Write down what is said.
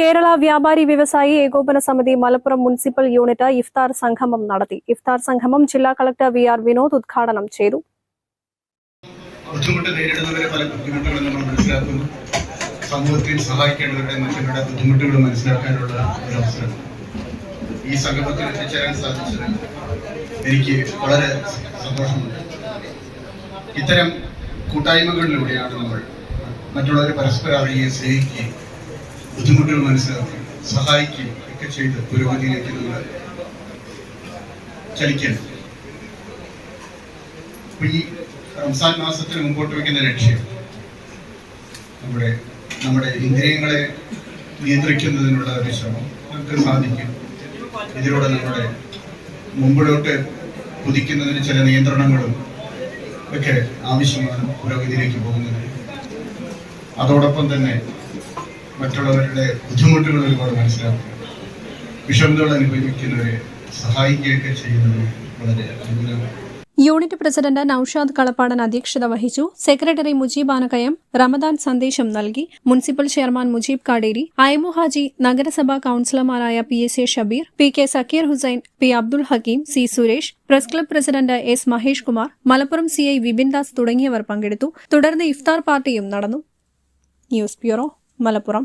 കേരള വ്യാപാരി വ്യവസായി ഏകോപന സമിതി മലപ്പുറം മുനിസിപ്പൽ യൂണിറ്റ് ഇഫ്താർ സംഗമം നടത്തി. ഇഫ്താർ സംഗമം ജില്ലാ കളക്ടർ വി ആർ വിനോദ് ഉദ്ഘാടനം ചെയ്തു. ബുദ്ധിമുട്ട് നേരിടുന്നവരെ പല ബുദ്ധിമുട്ടുകളും നമ്മൾ മനസ്സിലാക്കുന്നു. സമൂഹത്തിൽ സഹായിക്കേണ്ടവരുടെ മറ്റുള്ളവരുടെ ബുദ്ധിമുട്ടുകൾ മനസ്സിലാക്കാനുള്ള ഒരു അവസരം. ഈ സംഗമത്തിൽ എത്തിച്ചേരാൻ സാധിച്ചത് എനിക്ക് വളരെ സന്തോഷമുണ്ട്. ഇത്തരം കൂട്ടായ്മകളിലൂടെയാണ് നമ്മൾ മറ്റുള്ളവരെ പരസ്പരം അറിയുകയും സ്നേഹിക്കുകയും ബുദ്ധിമുട്ടുകൾ മനസ്സിലാക്കുകയും സഹായിക്കുകയും ഒക്കെ ചെയ്ത് പുരോഗതിയിലേക്ക് നമ്മൾ ചലിക്കണം ഈ റംസാൻ മാസത്തിന് മുമ്പോട്ട് വയ്ക്കുന്ന ലക്ഷ്യം നമ്മുടെ നമ്മുടെ ഇന്ദ്രിയങ്ങളെ നിയന്ത്രിക്കുന്നതിനുള്ള ഒരു ശ്രമം നമുക്ക് സാധിക്കും. ഇതിലൂടെ നമ്മുടെ മുമ്പിലോട്ട് കുതിക്കുന്നതിന് ചില നിയന്ത്രണങ്ങളും ഒക്കെ ആവശ്യമാണ് പുരോഗതിയിലേക്ക് പോകുന്നത്. അതോടൊപ്പം തന്നെ മറ്റുള്ളവരുടെ ബുദ്ധിമുട്ടുകൾ ഒരുപാട് മനസ്സിലാക്കുക വിഷമതകൾ അനുഭവിക്കുന്നവരെ സഹായിക്കുകയൊക്കെ ചെയ്യുന്നത് വളരെ അനുകൂലമാണ് യൂണിറ്റ് പ്രസിഡന്റ് നൌഷാദ് കളപ്പാടൻ അധ്യക്ഷത വഹിച്ചു. സെക്രട്ടറി മുജീബ് ആനക്കയം റമദാൻ സന്ദേശം നൽകി. മുനിസിപ്പൽ ചെയർമാൻ മുജീബ് കാടേരി അയമു ഹാജി നഗരസഭാ കൌൺസിലർമാരായ P S A Shabeer P K Sakeer Hussain P Abdul Hakeem C Suresh press club president S Mahesh Kumar Malappuram C I Vipin Das തുടങ്ങിയവർ പങ്കെടുത്തു. തുടർന്ന് ഇഫ്താർ പാർട്ടിയും നടന്നു. News bureau Malappuram.